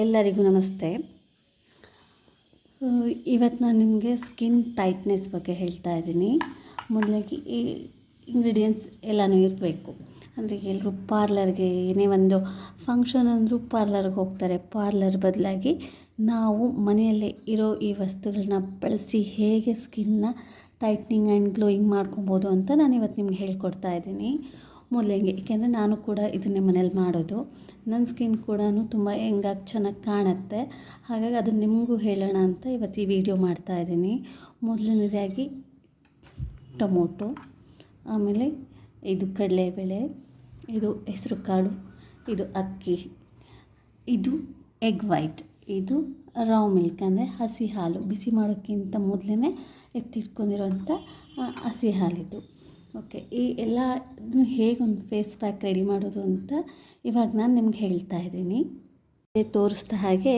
ಎಲ್ಲರಿಗೂ ನಮಸ್ತೆ. ಇವತ್ತು ನಾನು ನಿಮಗೆ ಸ್ಕಿನ್ ಟೈಟ್ನೆಸ್ ಬಗ್ಗೆ ಹೇಳ್ತಾ ಇದ್ದೀನಿ. ಮೊದಲಾಗಿ ಈ ಇಂಗ್ರೀಡಿಯೆಂಟ್ಸ್ ಎಲ್ಲನೂ ಇರಬೇಕು. ಅಂದರೆ ಎಲ್ಲರೂ ಪಾರ್ಲರ್ಗೆ ಏನೇ ಒಂದು ಫಂಕ್ಷನ್ ಅಂದರೂ ಪಾರ್ಲರ್ಗೆ ಹೋಗ್ತಾರೆ. ಪಾರ್ಲರ್ ಬದಲಾಗಿ ನಾವು ಮನೆಯಲ್ಲೇ ಇರೋ ಈ ವಸ್ತುಗಳನ್ನ ಬಳಸಿ ಹೇಗೆ ಸ್ಕಿನ್ನ ಟೈಟ್ನಿಂಗ್ ಆ್ಯಂಡ್ ಗ್ಲೋಯಿಂಗ್ ಮಾಡ್ಕೊಬೋದು ಅಂತ ನಾನು ಇವತ್ತು ನಿಮ್ಗೆ ಹೇಳ್ಕೊಡ್ತಾ ಇದ್ದೀನಿ. ಮೊದಲಿಗೆ ಏಕೆಂದರೆ ನಾನು ಕೂಡ ಇದನ್ನೇ ಮನೇಲಿ ಮಾಡೋದು. ನನ್ನ ಸ್ಕಿನ್ ಕೂಡ ತುಂಬ ಹೆಂಗಾಗಿ ಚೆನ್ನಾಗಿ ಕಾಣುತ್ತೆ. ಹಾಗಾಗಿ ಅದನ್ನು ನಿಮಗೂ ಹೇಳೋಣ ಅಂತ ಇವತ್ತು ಈ ವಿಡಿಯೋ ಮಾಡ್ತಾ ಇದ್ದೀನಿ. ಮೊದಲನೇದಾಗಿ ಟೊಮೊಟೊ, ಆಮೇಲೆ ಇದು ಕಡಲೆಬೇಳೆ, ಇದು ಹೆಸರು ಕಾಳು ಇದು ಅಕ್ಕಿ, ಇದು ಎಗ್ ವೈಟ್ ಇದು ರಾವ್ ಮಿಲ್ಕ್ ಅಂದರೆ ಹಸಿ ಹಾಲು. ಬಿಸಿ ಮಾಡೋಕ್ಕಿಂತ ಮೊದಲೇ ಎತ್ತಿಟ್ಕೊಂಡಿರೋಂಥ ಹಸಿ ಹಾಲಿದು. ಓಕೆ, ಈ ಎಲ್ಲ ಹೇಗೆ ಒಂದು ಫೇಸ್ ಪ್ಯಾಕ್ ರೆಡಿ ಮಾಡೋದು ಅಂತ ಇವಾಗ ನಾನು ನಿಮ್ಗೆ ಹೇಳ್ತಾ ಇದ್ದೀನಿ. ತೋರಿಸ್ದ ಹಾಗೆ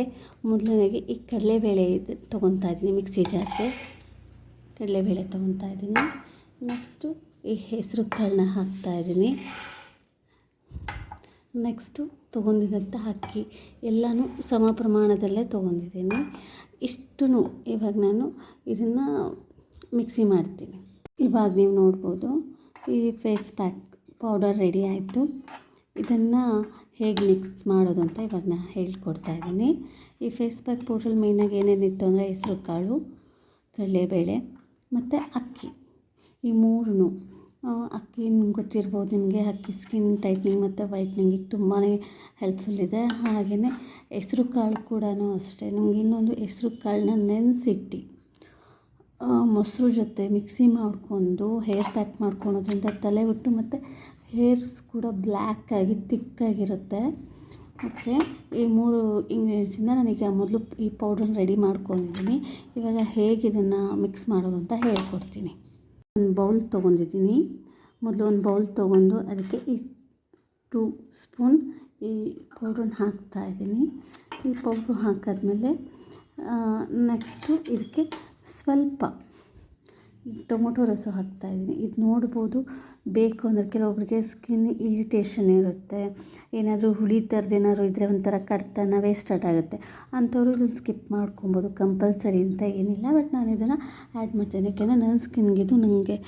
ಮೊದಲನೇಗೆ ಈ ಕಡಲೆಬೇಳೆ ಇದು ತೊಗೊತಾ ಇದ್ದೀನಿ, ಮಿಕ್ಸಿ ಜಾರ್ಗೆ. ಕಡಲೆಬೇಳೆ ತೊಗೊತಾ ಇದ್ದೀನಿ. ನೆಕ್ಸ್ಟು ಈ ಹೆಸರು ಕಾಳನ್ನ ಹಾಕ್ತಾ ಇದ್ದೀನಿ. ನೆಕ್ಸ್ಟು ತೊಗೊಂಡಿದ್ದಂಥ ಅಕ್ಕಿ ಎಲ್ಲನೂ ಸಮ ಪ್ರಮಾಣದಲ್ಲೇ ತೊಗೊಂಡಿದ್ದೀನಿ. ಇಷ್ಟೂ ಇವಾಗ ನಾನು ಇದನ್ನು ಮಿಕ್ಸಿ ಮಾಡ್ತೀನಿ. ಇವಾಗ ನೀವು ನೋಡ್ಬೋದು ಈ ಫೇಸ್ ಪ್ಯಾಕ್ ಪೌಡರ್ ರೆಡಿ ಆಯಿತು. ಇದನ್ನು ಹೇಗೆ ಮಿಕ್ಸ್ ಮಾಡೋದು ಅಂತ ಇವಾಗ ನಾನು ಹೇಳ್ಕೊಡ್ತಾ ಇದ್ದೀನಿ. ಈ ಫೇಸ್ ಪ್ಯಾಕ್ ಪೌಡ್ರಲ್ಲಿ ಮೇಯ್ನಾಗಿ ಏನೇನಿತ್ತು ಅಂದರೆ ಹೆಸರು, ಕಾಳು, ಕಡಲೆಬೇಳೆ ಮತ್ತು ಅಕ್ಕಿ. ಈ ಮೂರೂ ಅಕ್ಕಿ ನಿಮ್ಗೆ ಗೊತ್ತಿರ್ಬೋದು, ನಿಮಗೆ ಅಕ್ಕಿ ಸ್ಕಿನ್ ಟೈಟ್ನಿಂಗ್ ಮತ್ತು ವೈಟ್ನಿಂಗಿಗೆ ತುಂಬಾ ಹೆಲ್ಪ್ಫುಲ್ ಇದೆ. ಹಾಗೆಯೇ ಹೆಸ್ರು, ಕಾಳು ಕೂಡ ಅಷ್ಟೇ. ನಮ್ಗೆ ಇನ್ನೊಂದು ಹೆಸ್ರು, ಕಾಳನ್ನ ನೆನೆಸಿಟ್ಟು. ಮೊಸರು ಜೊತೆ ಮಿಕ್ಸಿ ಮಾಡಿಕೊಂಡು ಹೇರ್ ಪ್ಯಾಕ್ ಮಾಡ್ಕೊಳೋದ್ರಿಂದ ತಲೆ ಬಿಟ್ಟು ಮತ್ತು ಹೇರ್ಸ್ ಕೂಡ ಬ್ಲ್ಯಾಕಾಗಿ ತಿಕ್ಕಾಗಿರುತ್ತೆ ಓಕೆ ಈ ಮೂರು ಇಂಗ್ರೀಡಿಯೆಂಟ್ಸಿಂದ ನನಗೆ ಮೊದಲು ಈ ಪೌಡ್ರನ್ನ ರೆಡಿ ಮಾಡ್ಕೊಂಡಿದ್ದೀನಿ. ಇವಾಗ ಹೇಗೆ ಇದನ್ನು ಮಿಕ್ಸ್ ಮಾಡೋದು ಅಂತ ಹೇಳ್ಕೊಡ್ತೀನಿ. ಒಂದು ಬೌಲ್ ತೊಗೊಂಡಿದ್ದೀನಿ. ಮೊದಲು ಒಂದು ಬೌಲ್ ತೊಗೊಂಡು ಅದಕ್ಕೆ ಈ ಟೂ ಸ್ಪೂನ್ ಈ ಪೌಡ್ರನ್ನ ಹಾಕ್ತಾಯಿದ್ದೀನಿ ಈ ಪೌಡ್ರು ಹಾಕಾದ್ಮೇಲೆ ನೆಕ್ಸ್ಟು ಇದಕ್ಕೆ ಸ್ವಲ್ಪ ಟೊಮೊಟೊ ರಸ ಹಾಕ್ತಾಯಿದ್ದೀನಿ ಇದು ನೋಡ್ಬೋದು ಬೇಕು ಅಂದರೆ ಕೆಲವೊಬ್ಬರಿಗೆ ಸ್ಕಿನ್ ಇರಿಟೇಷನ್ ಇರುತ್ತೆ. ಏನಾದರೂ ಹುಳಿ ಥರದ್ದು ಏನಾದ್ರು ಇದ್ದರೆ ಒಂಥರ ಕಡ್ತನವೇ ಸ್ಟಾರ್ಟ್ ಆಗುತ್ತೆ. ಅಂಥವ್ರು ಇದನ್ನು ಸ್ಕಿಪ್ ಮಾಡ್ಕೊಬೋದು ಕಂಪಲ್ಸರಿ ಅಂತ ಏನಿಲ್ಲ ಬಟ್ ನಾನು ಇದನ್ನು ಆ್ಯಡ್ ಮಾಡ್ತೇನೆ. ಯಾಕೆಂದರೆ ನನ್ನ ಸ್ಕಿನ್ಗೆ ಇದು ನನಗೆ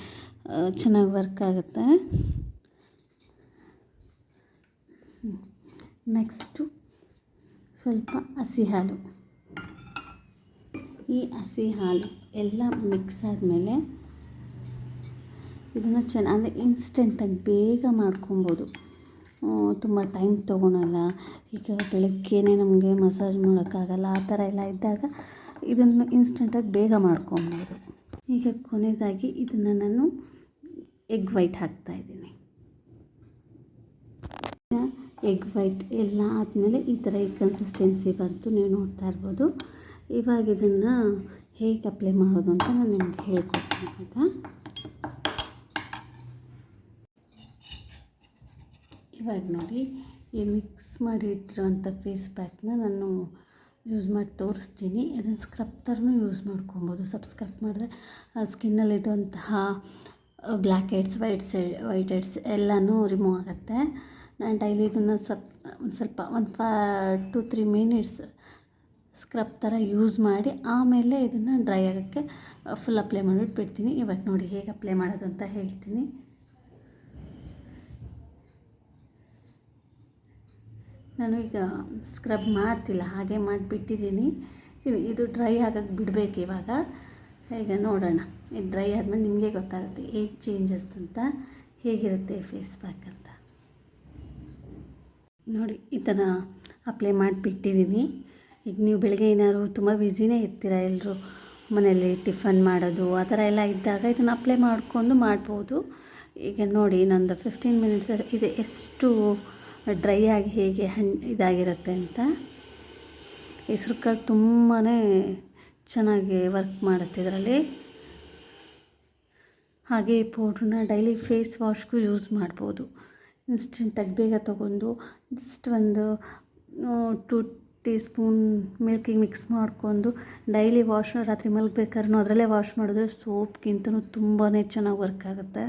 ಚೆನ್ನಾಗಿ ವರ್ಕ್ ಆಗುತ್ತೆ. ನೆಕ್ಸ್ಟು ಸ್ವಲ್ಪ ಹಸಿ ಹಾಲು. ಈ ಹಸಿ ಹಾಲು ಎಲ್ಲ ಮಿಕ್ಸ್ ಆದಮೇಲೆ ಇದನ್ನು ಚೆನ್ನ, ಅಂದರೆ ಇನ್ಸ್ಟೆಂಟಾಗಿ ಬೇಗ ಮಾಡ್ಕೊಬೋದು. ತುಂಬ ಟೈಮ್ ತೊಗೊಳಲ್ಲ. ಈಗ ಬೆಳಗ್ಗೆನೇ ನಮಗೆ ಮಸಾಜ್ ಮಾಡೋಕ್ಕಾಗಲ್ಲ, ಆ ಥರ ಎಲ್ಲ ಇದ್ದಾಗ ಇದನ್ನು ಇನ್ಸ್ಟೆಂಟಾಗಿ ಬೇಗ ಮಾಡ್ಕೊಬೋದು. ಈಗ ಕೊನೆಯದಾಗಿ ಇದನ್ನು ನಾನು ಎಗ್ ವೈಟ್ ಹಾಕ್ತಾಯಿದ್ದೀನಿ ಎಗ್ ವೈಟ್ ಎಲ್ಲ ಆದಮೇಲೆ ಈ ಥರ ಈ ಕನ್ಸಿಸ್ಟೆನ್ಸಿ ಬಂತು, ನೀವು ನೋಡ್ತಾ ಇರ್ಬೋದು. ಇವಾಗ ಇದನ್ನು ಹೇಗೆ ಅಪ್ಲೈ ಮಾಡೋದು ಅಂತ ನಾನು ನಿಮಗೆ ಹೇಳ್ಕೊಡ್ತೀನಿ, ಆಯಿತಾ? ಇವಾಗ ನೋಡಿ, ಈ ಮಿಕ್ಸ್ ಮಾಡಿ ಫೇಸ್ ಪ್ಯಾಕ್ನ ನಾನು ಯೂಸ್ ಮಾಡಿ ತೋರಿಸ್ತೀನಿ. ಅದನ್ನು ಸ್ಕ್ರಬ್ ಥರನೂ ಯೂಸ್ ಮಾಡ್ಕೊಬೋದು. ಸಬ್ ಸ್ಕ್ರಬ್ ಮಾಡಿದ್ರೆ ಸ್ಕಿನ್ನಲ್ಲಿದ್ದಂತಹ ಬ್ಲ್ಯಾಕ್ ಹೆಡ್ಸ್ ವೈಟ್ ಸೆ ವೈಟ್ ಹೆಡ್ಸ್ ಎಲ್ಲನೂ ರಿಮೂವ್ ಆಗುತ್ತೆ. ನಾನು ಡೈಲಿ ಇದನ್ನು ಸಪ್, ಒಂದು ಸ್ವಲ್ಪ, ಒಂದು ಫ ಟು ತ್ರೀ ಮಿನಿಟ್ಸ್ ಸ್ಕ್ರಬ್ ಥರ ಯೂಸ್ ಮಾಡಿ ಆಮೇಲೆ ಇದನ್ನು ಡ್ರೈ ಆಗೋಕ್ಕೆ ಫುಲ್ ಅಪ್ಲೈ ಮಾಡಿಬಿಟ್ಟು ಬಿಡ್ತೀನಿ ಇವಾಗ ನೋಡಿ ಹೇಗೆ ಅಪ್ಲೈ ಮಾಡೋದು ಅಂತ ಹೇಳ್ತೀನಿ. ನಾನು ಈಗ ಸ್ಕ್ರಬ್ ಮಾಡ್ತಿಲ್ಲ, ಹಾಗೆ ಮಾಡಿಬಿಟ್ಟಿದ್ದೀನಿ. ಇದು ಡ್ರೈ ಆಗೋಕ್ಕೆ ಬಿಡಬೇಕು ಇವಾಗ. ಈಗ ನೋಡೋಣ. ಇದು ಡ್ರೈ ಆದಮೇಲೆ ನಿಮಗೆ ಗೊತ್ತಾಗುತ್ತೆ ಏಜ್ ಚೇಂಜಸ್ ಅಂತ, ಹೇಗಿರುತ್ತೆ ಫೇಸ್ ಪ್ಯಾಕ್ ಅಂತ. ನೋಡಿ, ಈ ಥರ ಅಪ್ಲೈ ಮಾಡಿಬಿಟ್ಟಿದ್ದೀನಿ. ಈಗ ನೀವು ಬೆಳಗ್ಗೆ ಏನಾದ್ರು ತುಂಬ ಬ್ಯುಸಿನೇ ಇರ್ತೀರ ಎಲ್ಲರೂ ಮನೆಯಲ್ಲಿ ಟಿಫನ್ ಮಾಡೋದು, ಆ ಥರ ಎಲ್ಲ ಇದ್ದಾಗ ಇದನ್ನು ಅಪ್ಲೈ ಮಾಡಿಕೊಂಡು ಮಾಡ್ಬೋದು. ಈಗ ನೋಡಿ, ನಂದು ಫಿಫ್ಟೀನ್ ಮಿನಿಟ್ಸ್ ಇದು. ಎಷ್ಟು ಡ್ರೈ ಆಗಿ ಹೇಗೆ ಹಣ್ಣು ಇದಾಗಿರುತ್ತೆ ಅಂತ. ಹೆಸ್ರು ಕಾಳು ತುಂಬಾ ಚೆನ್ನಾಗಿ ವರ್ಕ್ ಮಾಡುತ್ತೆ ಇದರಲ್ಲಿ. ಹಾಗೆ ಈ ಪೌಡ್ರನ್ನ ಡೈಲಿ ಫೇಸ್ ವಾಶ್ಗೂ ಯೂಸ್ ಮಾಡ್ಬೋದು. ಇನ್ಸ್ಟೆಂಟಾಗಿ ಬೇಗ ತೊಗೊಂಡು ಜಸ್ಟ್ ಒಂದು ಟು ಟೀ ಸ್ಪೂನ್ ಮಿಲ್ಕಿಗೆ ಮಿಕ್ಸ್ ಮಾಡಿಕೊಂಡು ಡೈಲಿ ವಾಶ್ ರಾತ್ರಿ ಮಲಗ್ಬೇಕಾದ್ರೂ ಅದರಲ್ಲೇ ವಾಶ್ ಮಾಡಿದ್ರೆ ಸೋಪ್ಗಿಂತನೂ ತುಂಬಾ ಚೆನ್ನಾಗಿ ವರ್ಕ್ ಆಗುತ್ತೆ.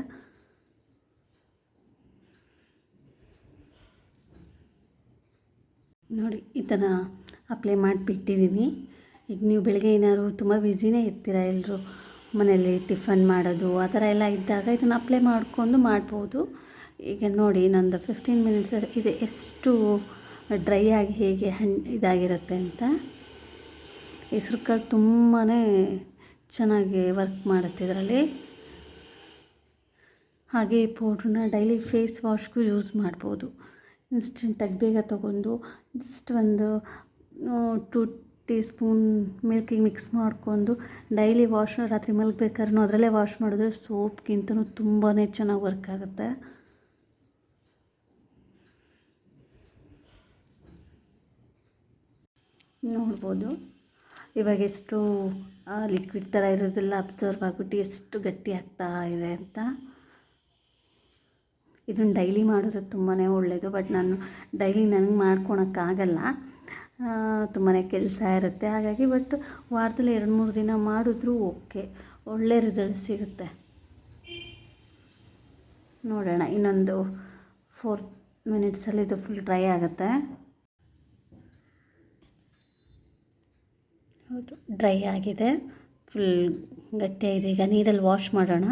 ನೋಡಿ, ಈ ಥರ ಅಪ್ಲೈ ಮಾಡಿಬಿಟ್ಟಿದ್ದೀನಿ ಈಗ ನೀವು ಬೆಳಗ್ಗೆ ಏನಾದ್ರು ತುಂಬ ಬ್ಯುಸಿನೇ ಇರ್ತೀರ ಎಲ್ಲರೂ ಮನೆಯಲ್ಲಿ ಟಿಫನ್ ಮಾಡೋದು, ಆ ಥರ ಎಲ್ಲ ಇದ್ದಾಗ ಇದನ್ನು ಅಪ್ಲೈ ಮಾಡಿಕೊಂಡು ಮಾಡ್ಬೋದು. ಈಗ ನೋಡಿ, ನಂದು ಫಿಫ್ಟೀನ್ ಮಿನಿಟ್ಸ್ ಇದೆ ಎಷ್ಟು ಡ್ರೈ ಆಗಿ ಹೇಗೆ ಹಣ್ಣು ಇದಾಗಿರುತ್ತೆ ಅಂತ. ಹೆಸ್ರು ಕಾಳು ತುಂಬಾ ಚೆನ್ನಾಗಿ ವರ್ಕ್ ಮಾಡುತ್ತೆ ಇದರಲ್ಲಿ. ಹಾಗೆ ಈ ಪೌಡ್ರನ್ನ ಡೈಲಿ ಫೇಸ್ ವಾಶ್ಗೂ ಯೂಸ್ ಮಾಡ್ಬೋದು. ಇನ್ಸ್ಟೆಂಟಾಗಿ ಬೇಗ ತೊಗೊಂಡು ಜಸ್ಟ್ ಒಂದು ಟು ಟೀ ಸ್ಪೂನ್ ಮಿಲ್ಕಿಗೆ ಮಿಕ್ಸ್ ಮಾಡಿಕೊಂಡು ಡೈಲಿ ವಾಶ್ ರಾತ್ರಿ ಮಲಗಬೇಕಾದ್ರೂ ಅದರಲ್ಲೇ ವಾಶ್ ಮಾಡಿದ್ರೆ ಸೋಪ್ಗಿಂತನೂ ತುಂಬಾ ಚೆನ್ನಾಗಿ ವರ್ಕ್ ಆಗುತ್ತೆ. ನೋಡ್ಬೋದು. ಇವಾಗ ಎಷ್ಟು ಲಿಕ್ವಿಡ್ ಥರ ಇರೋದೆಲ್ಲ ಅಬ್ಸರ್ವ್ ಆಗಿಬಿಟ್ಟು ಎಷ್ಟು ಗಟ್ಟಿ ಆಗ್ತಾ ಇದೆ ಅಂತ. ಇದನ್ನು ಡೈಲಿ ಮಾಡೋದು ತುಂಬಾ ಒಳ್ಳೆಯದು ಬಟ್ ನಾನು ಡೈಲಿ ನನಗೆ ಮಾಡ್ಕೊಳಕ್ಕಾಗಲ್ಲ ತುಂಬಾ ಕೆಲಸ ಇರುತ್ತೆ. ಹಾಗಾಗಿ ಬಟ್ ವಾರದಲ್ಲಿ ಎರಡು ಮೂರು ದಿನ ಮಾಡಿದ್ರೂ ಓಕೆ ಒಳ್ಳೆ ರಿಸಲ್ಟ್ ಸಿಗುತ್ತೆ. ನೋಡೋಣ, ಇನ್ನೊಂದು ಫೋರ್ ಮಿನಿಟ್ಸಲ್ಲಿ ಇದು ಫುಲ್ ಡ್ರೈ ಆಗುತ್ತೆ. ಹೌದು ಡ್ರೈ ಆಗಿದೆ. ಫುಲ್ ಗಟ್ಟಿಯಾಗಿದೆ. ಈಗ ನೀರಲ್ಲಿ ವಾಶ್ ಮಾಡೋಣ.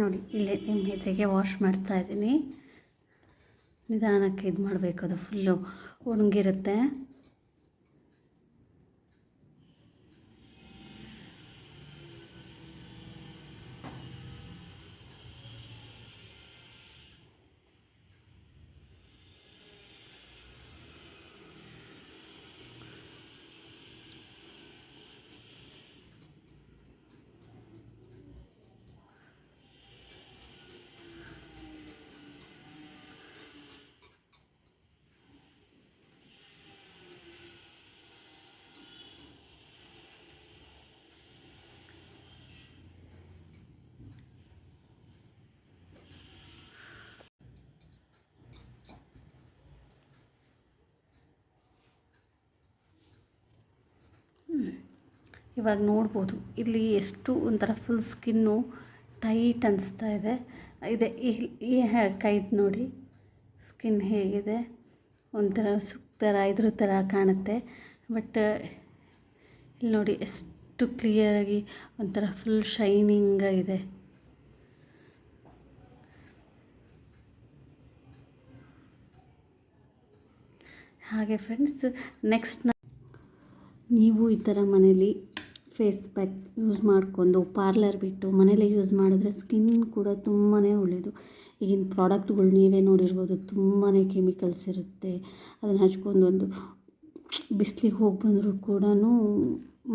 ನೋಡಿ, ಇಲ್ಲೇ ನಿಮ್ಮ ಎದುರಿಗೆ ವಾಶ್ ಮಾಡ್ತಾ ಇದ್ದೀನಿ. ನಿಧಾನಕ್ಕೆ ಇದು ಮಾಡಬೇಕು ಅದು ಫುಲ್ಲು ಒಣಗಿರುತ್ತೆ. ಇವಾಗ ನೋಡ್ಬೋದು. ಇಲ್ಲಿ ಎಷ್ಟು ಒಂಥರ ಫುಲ್ ಸ್ಕಿನ್ನು ಟೈಟ್ ಅನಿಸ್ತಾ ಇದೆ. ಇದೆ ಈ ಕೈದು ನೋಡಿ. ಸ್ಕಿನ್ ಹೇಗಿದೆ. ಒಂಥರ ಸುಕ್ ಥರ ಇದ್ರ ಥರ ಕಾಣುತ್ತೆ. ಬಟ್ ಇಲ್ಲಿ ನೋಡಿ ಎಷ್ಟು ಕ್ಲಿಯರಾಗಿ ಒಂಥರ ಫುಲ್ ಶೈನಿಂಗ್ ಇದೆ. ಹಾಗೆ ಫ್ರೆಂಡ್ಸ್ ನೆಕ್ಸ್ಟ್ ನೀವು ಈ ಥರ ಮನೇಲಿ ಫೇಸ್ ಪ್ಯಾಕ್ ಯೂಸ್ ಮಾಡಿಕೊಂಡು ಪಾರ್ಲರ್ ಬಿಟ್ಟು ಮನೇಲೆ ಯೂಸ್ ಮಾಡಿದ್ರೆ ಸ್ಕಿನ್ ಕೂಡ ತುಂಬಾ ಒಳ್ಳೆಯದು. ಈಗಿನ ಪ್ರಾಡಕ್ಟ್ಗಳು ನೀವೇ ನೋಡಿರ್ಬೋದು ತುಂಬಾ ಕೆಮಿಕಲ್ಸ್ ಇರುತ್ತೆ. ಅದನ್ನು ಹಚ್ಕೊಂಡು ಒಂದು ಬಿಸ್ಲಿಗೆ ಹೋಗಿ ಬಂದರೂ ಕೂಡ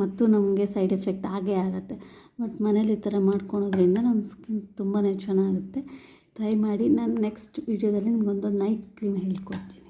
ಮತ್ತು ನಮಗೆ ಸೈಡ್ ಎಫೆಕ್ಟ್ ಆಗೇ ಆಗುತ್ತೆ. ಬಟ್ ಮನೇಲಿ ಈ ಥರ ಮಾಡ್ಕೊಳೋದ್ರಿಂದ ನಮ್ಮ ಸ್ಕಿನ್ ತುಂಬಾ ಚೆನ್ನಾಗುತ್ತೆ. ಟ್ರೈ ಮಾಡಿ, ನಾನು ನೆಕ್ಸ್ಟ್ ವೀಡಿಯೋದಲ್ಲಿ ನಿಮ್ಗೊಂದು ನೈಟ್ ಕ್ರೀಮ್ ಹೇಳ್ಕೊಡ್ತೀನಿ.